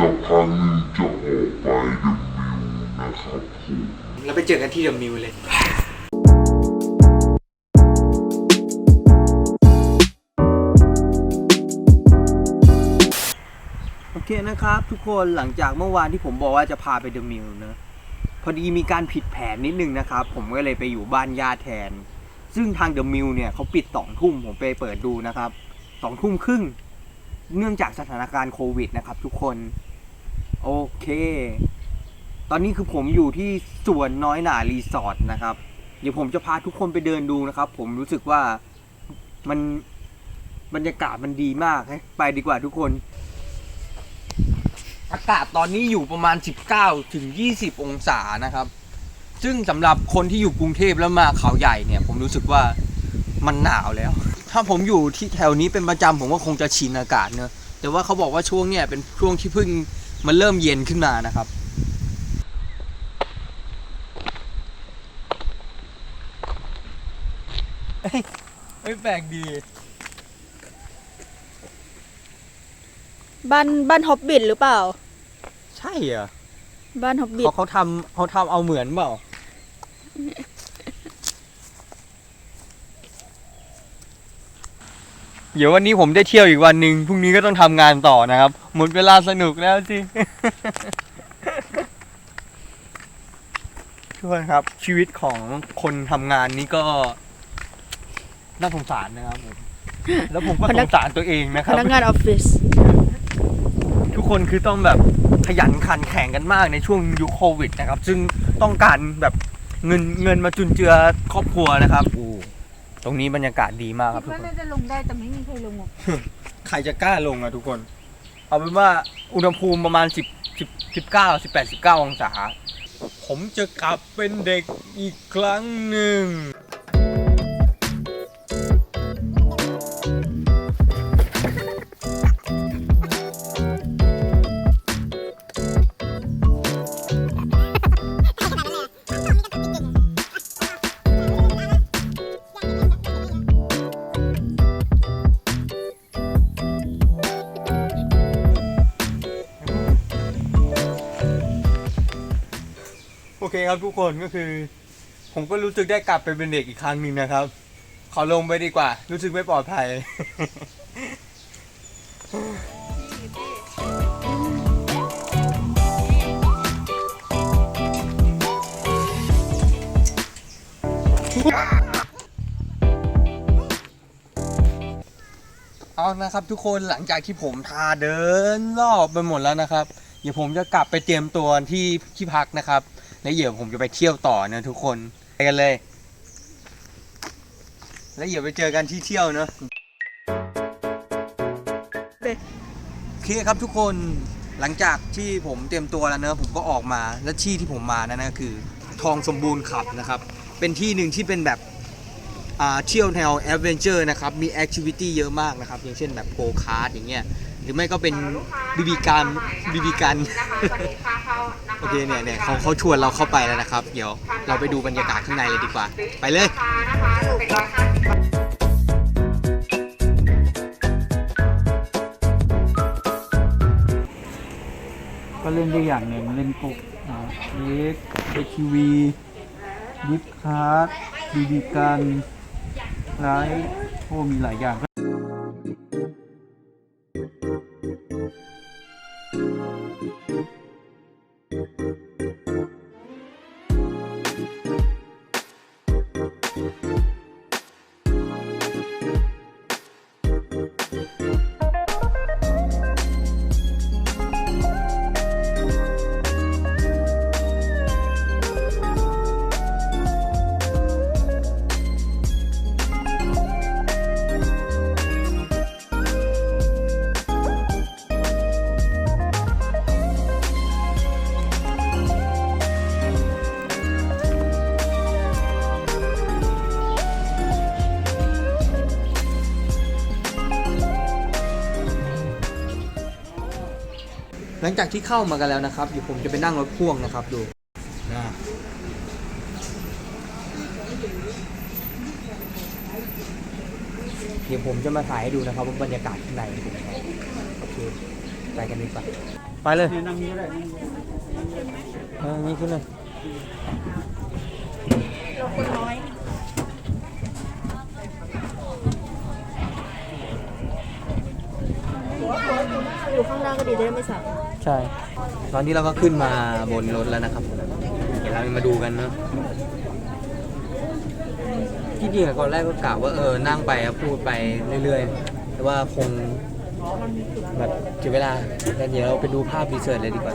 จะพาหนึ่งจะออกไปเดอะมิวนะครับผมแล้วไปเจอกันที่เดอะมิวเลยโอเคนะครับ ทุกคนหลังจากเมื่อวานที่ผมบอกว่าจะพาไปเดอะมิวนะพอดีมีการผิดแผนนิดนึงนะครับ ผมก็เลยไปอยู่บ้านญาติแทน ซึ่งทางเดอะมิวเนี่ยเขาปิดสองทุ่มผมไปเปิดดูนะครับสองทุ่มครึ่งเนื่องจากสถานการณ์โควิดนะครับทุกคน โอเค ตอนนี้คือผมอยู่ที่สวนน้อยหนารีสอร์ทนะครับ เดี๋ยวผมจะพาทุกคนไปเดินดูนะครับ ผมรู้สึกว่ามันบรรยากาศมันดีมากให้ไปดีกว่าทุกคน อากาศตอนนี้อยู่ประมาณ 19 ถึง 20 องศานะครับ ซึ่งสำหรับคนที่อยู่กรุงเทพแล้วมาเขาใหญ่เนี่ย ผมรู้สึกว่ามันหนาวแล้ว ถ้าผมอยู่ที่แถวนี้เป็นประจำผมก็คงจะชินอากาศเนอะแต่ว่าเขาบอกว่าช่วงเนี่ยเป็นช่วงที่เพิ่ง มันเริ่มเย็นขึ้นมานะครับ ไม่แปลกดี บ้านบ้านฮอบบิทหรือเปล่า ใช่เหรอบ้านฮอบบิทเขาเขาทำเขาทำเอาเหมือนเปล่า เดี๋ยววันนี้ผมได้เที่ยวอีกวันหนึ่งพรุ่งนี้ก็ต้องทำงานต่อนะครับ หมดเวลาสนุกแล้วสิ ทุกคนครับ ชีวิตของคนทำงานนี้ก็น่าสงสารนะครับผมแล้วผมก็สงสารตัวเองนะคพรับ นักงานออฟฟิศทุกคนคือต้องแบบขยันขันแข่งกันมากในช่วงยุคโควิดนะครับ ซึ่งต้องการแบบเงินเงินมาจุนเจือครอบครัวนะครับอู้ ตรงนี้บรรยากาศดีมากครับคิดทุกว่าคน น่าจะลงได้แต่ไม่มีใครลงหรอกใครจะกล้าลงอะทุกคน เอาเป็นว่าอุณหภูมิประมาณ 10 10 19 18 19 องศา ผมจะกลับเป็นเด็กอีกครั้งหนึ่ง เคครับทุกคนก็คือ ผมก็รู้สึกได้กลับไปเป็นเด็กอีกครั้งหนึ่งนะครับ ขอลงไปดีกว่า รู้สึกไม่ปลอดภัย เอานะครับทุกคนหลังจากที่ผมพาเดินรอบไปหมดแล้วนะครับ เดี๋ยวผมจะกลับไปเตรียมตัวที่ที่พักนะครับ แล้วเดี๋ยวผมจะไปเที่ยวต่อนะทุกคนไปกันเลย แล้วเดี๋ยวไปเจอกันที่เที่ยวเนอะโอเคครับทุกคนหลังจากที่ผมเตรียมตัวแล้วเนอะผมก็ออกมาและที่ที่ผมมานั่นนะคือ ทองสมบูรณ์ขับนะครับ เป็นที่หนึ่งที่เป็นแบบอ่าเที่ยวแนวแอดเวนเจอร์นะครับ มีแอคทิวิตี้เยอะมากนะครับ อย่างเช่นแบบโกคาร์ดอย่างเงี้ย หรือไม่ก็เป็นบีบีการบีบีการโอเคเนี่ยเนี่ยเขาเขาชวนเราเข้าไปแล้วนะครับ เดี๋ยวเราไปดูบรรยากาศข้างในเลยดีกว่า ไปเลยก็เล่นได้อย่างหนึ่งเล่นปุ๊บเล็กเอทีวีดิฟคาร์ดบีบีกันไลท์โอ้มีหลายอย่าง จากที่เข้ามากันแล้วนะครับเดี๋ยวผมจะไปนั่งรถพ่วงนะครับดูนะเดี๋ยวผมจะมาถ่ายให้ดูนะครับว่าบรรยากาศข้างในเป็นยังไงโอเคไปกันดีกว่าไปเลยเนี่ยนั่งนี้ก็ได้นั่งนี้เออนี่ขึ้นเลยเราคนน้อยอยู่ข้างล่างก็ดีจะได้ไม่สั่น ใช่ ตอนนี้เราก็ขึ้นมาบนรถแล้วนะครับ เดี๋ยวเรามาดูกันเนาะที่จริงอะก่อนแรกก็กะว่าเออนั่งไปอะพูดไปเรื่อยๆ แต่ว่าคงแบบเสียเวลาแล้วเดี๋ยวเราไปดูภาพรีเสิร์ชเลยดีกว่า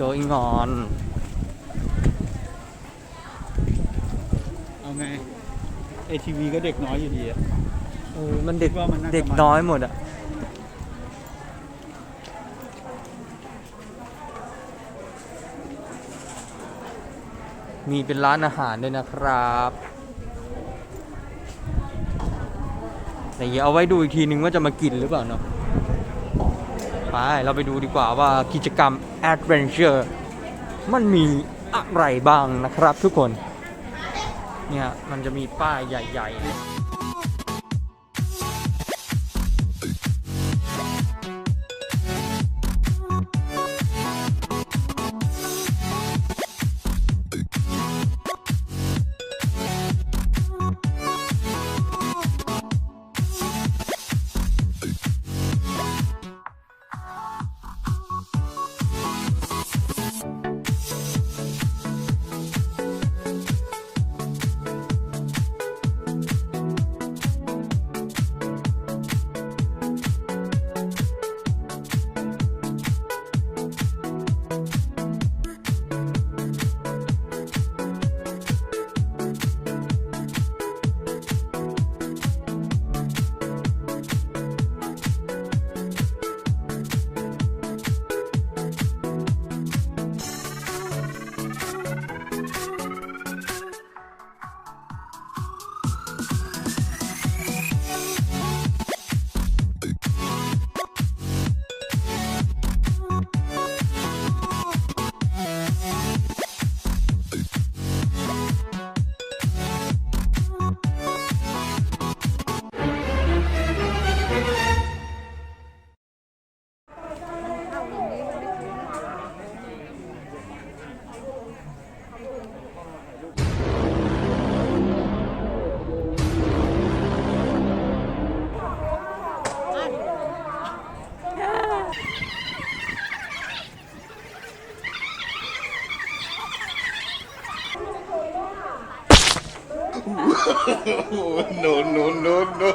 going on เอาไงไอทีวีก็เด็กน้อยอยู่ดีอะ เออมันเด็กว่ามันน่าจะ เด็กนน้อยหมดอะ มีเป็นร้านอาหารด้วยนะครับแต่เดี๋ยวเอาไว้ดูอีกทีนึงว่าจะมากินหรือเปล่าเนาะ ไป เราไปดูดีกว่าว่ากิจกรรมแอดเวนเจอร์มันมีอะไรบ้างนะครับทุกคน เนี่ย มันจะมีป้ายใหญ่ ๆ no, no, no, no.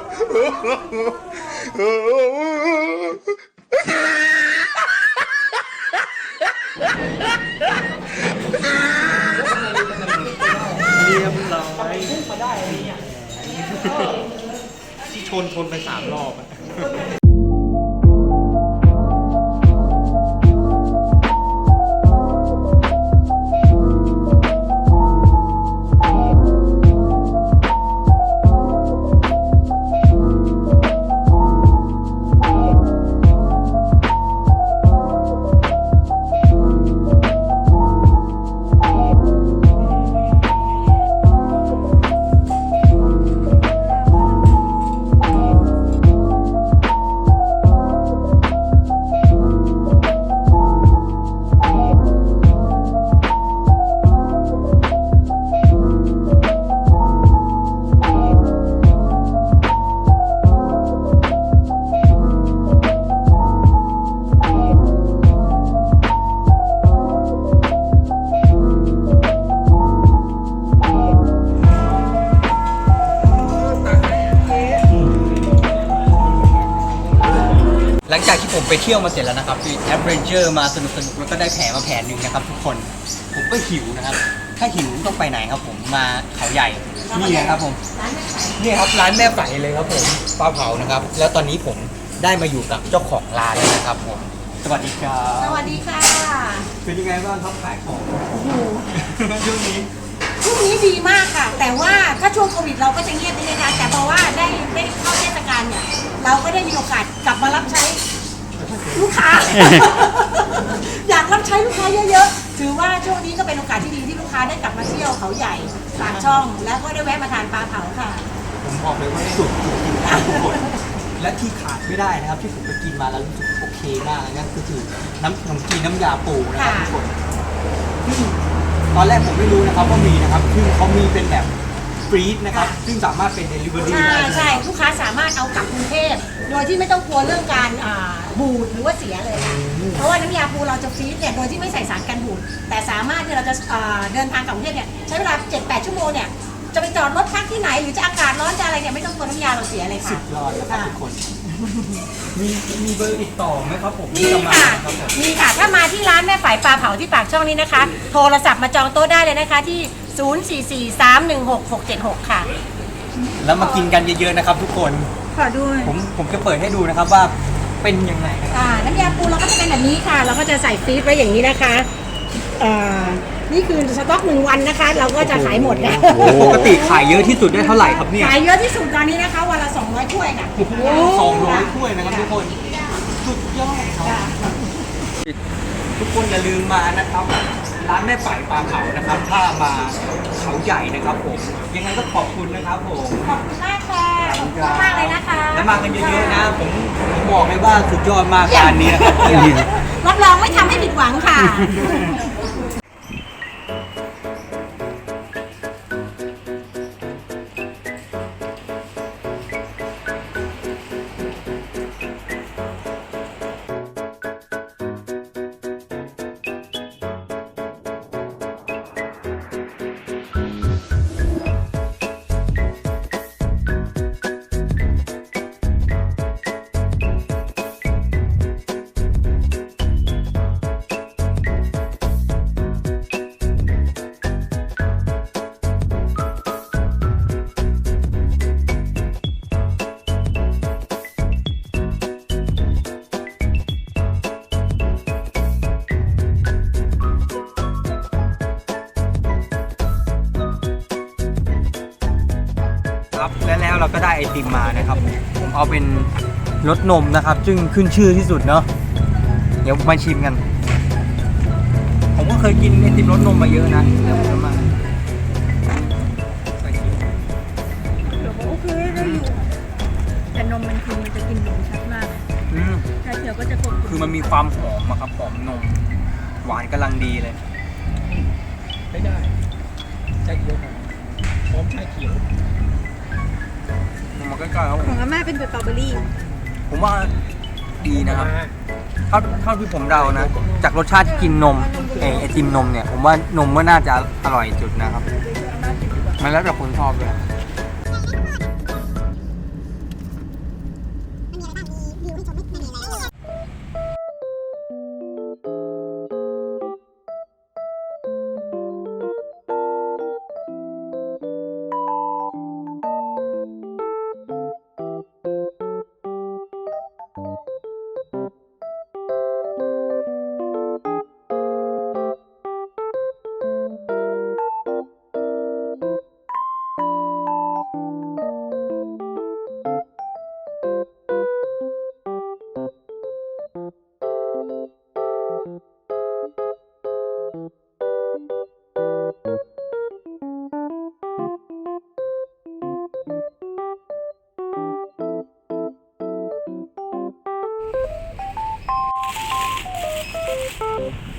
เรียบร้อยที่ชนชนไปสามรอบอะจากที่ผมไปเที่ยวมาเสร็จแล้วนะครับมีแอดเวนเจอร์มาสนุกสนุกๆแล้วก็ได้แผลมาแผลหนึ่งนะครับทุกคน ผมก็หิวนะครับ ถ้าหิวต้องไปไหนครับผม มาเขาใหญ่ นี่นะครับผม นี่ครับร้านแม่ไฝเลยครับผมปลาเผานะครับ แล้วตอนนี้ผมได้มาอยู่กับเจ้าของร้านแล้วนะครับผม สวัสดีครับสวัสดีค่ะเป็นยังไงบ้างครับขายของโอ้โหช่วงนี้ช่วงนี้ดีมากค่ะ แต่ว่าถ้าช่วงโควิดเราก็จะเงียบไปเลยนะแต่พอว่าได้ได้เข้าเทศกาลเนี่ย เราก็ได้มีโอกาสกลับมารับใช้ลูกค้า อยากรับใช้ลูกค้าเยอะๆ ถือว่าช่วงนี้ก็เป็นโอกาสที่ดีที่ลูกค้าได้กลับมาเที่ยวเขาใหญ่ปากช่อง แล้วก็ได้แวะมาทานปลาเผาค่ะ ผมบอกเลยว่าสุดจริงๆครับทุกคนและที่ขาดไม่ได้นะครับ ที่ผมไปกินมาแล้วรู้สึกโอเคมากนะก็คือน้ำขนมจีนน้ำยาปูนะครับค่ะทุกคนซึ่งตอนแรกผมไม่รู้นะครับว่ามีนะครับซึ่งเขามีเป็นแบบฟ รีดนะครับ ซึ่งสามารถเป็นเดลิเวอรี่ใช่ได้ด้วยใช่ลูกค้าสามารถเอากลับกรุงเทพโดยที่ไม่ต้องกลัวเรื่องการอ่าบูดหรือว่าเสียเลยค่ะเพราะว่าน้ำยาปูเราจะฟรีซเนี่ยโดยที่ไม่ใส่สารกันบูดแต่สามารถที่เราจะอ่าเดินทางกลับกรุงเทพเนี่ยใช้เวลา 7-8 ชั่วโมงเนี่ยจะไปจอดรถพักที่ไหนหรือจะอากาศร้อนจะอะไรเนี่ยไม่ต้องกลัวน้ำยาเราเสียเลยสุค่ะ ดยอดแล้วครับทุกคน มีมีเบอร์ติดต่อไหมครับผมมีค่ะ ครับผม มีค่ะ ถ้ามาที่ร้านแม่ฝ่ายปลาเผาที่ปากช่องนี้นะคะ โทรศัพท์มาจองโต๊ะได้เลยนะคะที่ 044316676ค่ะ แล้วมากินกันเยอะๆนะครับ ทุกคนขอด้วยผมผมจะเปิดให้ดูนะครับว่าเป็นยังไงนะครับอ่าน้ำยาปูเราก็จะเป็นแบบนี้ค่ะ เราก็จะใส่ฟรีซไว้อย่างนี้นะคะอ่านี่คือสต็อกหนึ่งวันนะคะ เราก็จะขายหมดแล้วปกติขายเยอะที่สุดได้เท่าไหร่ครับเนี่ยขายเยอะที่สุดตอนนี้นะคะวันละ200ถ้วยค่ะสองร้อยถ้วยนะครับทุกคนสุดยอดครับทุกคนอย่าลืมมานะครับ ร้านแม่ฝ่ายปลาเผานะครับ ถ้ามาเขาใหญ่นะครับผม ยังไงก็ขอบคุณนะครับผม ขอบคุณมากค่ะขอบคุณมากเลยนะคะแล้วมากันเยอะๆนะ ผมผมบอกเลยว่าสุดยอดมากร้านนี้นะครับ รับรองไม่ทำให้ผิดหวังค่ะ ครับและแล้วเราก็ได้ไอติมมานะครับ ผมเอาเป็นรสนมนะครับ ซึ่งขึ้นชื่อที่สุดเนาะเดี๋ยวมาชิมกัน ผมก็เคยกินไอติมรสนมมาเยอะนะเดี๋ยวผมจะมาใส่ชิมโอเคได้อยู่แต่นมมันคือมันจะกินนมชัดมากอืมชาเขียวก็จะกลมคือมันมีความหอมอะครับหอมนม หวานกำลังดีเลยไม่ได้ใช่เขียวหอมใช่เขียว มันก็ใกล้ๆครับผขอมงอาม่าเป็นสตรอเบอรี่ผมว่าดีนะครับ เท่าเท่าที่ผมเดานะ จากรสชาติที่กินนมไอไอติมนมเนี่ย ผมว่านมก็น่าจะอร่อยสุดนะครับ มันแล้วแต่คนชอบเลย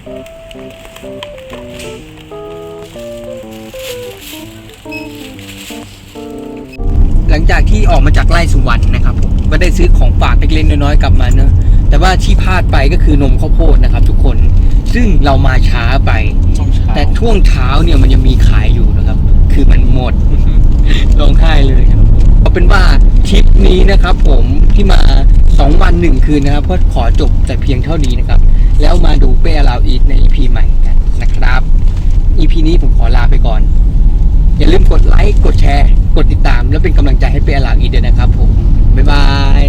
หลังจากที่ออกมาจากไร่สุวรรณนะครับผมก็ได้ซื้อของฝากเล็กๆน้อยๆกลับมาเนอะแต่ว่าที่พลาดไปก็คือนมข้าวโพดนะครับ ทุกคนซึ่งเรามาช้าไป แต่ช่วงเช้าเนี่ยมันยังมีขายอยู่นะครับ คือมันหมดร้องไห้เลยครับเอาเป็นว่าทริปนี้นะครับ ผมที่มาสองวันหนึ่งคืนนะครับ ก็ขอจบแต่เพียงเท่านี้นะครับ แล้วมาดูเป้ลาวอีทใน EP ใหม่กันนะครับ EP นี้ผมขอลาไปก่อน อย่าลืมกดไลค์ กดแชร์ กดติดตาม แล้วเป็นกำลังใจให้เป้ลาวอีทด้วยนะครับผม บ๊ายบาย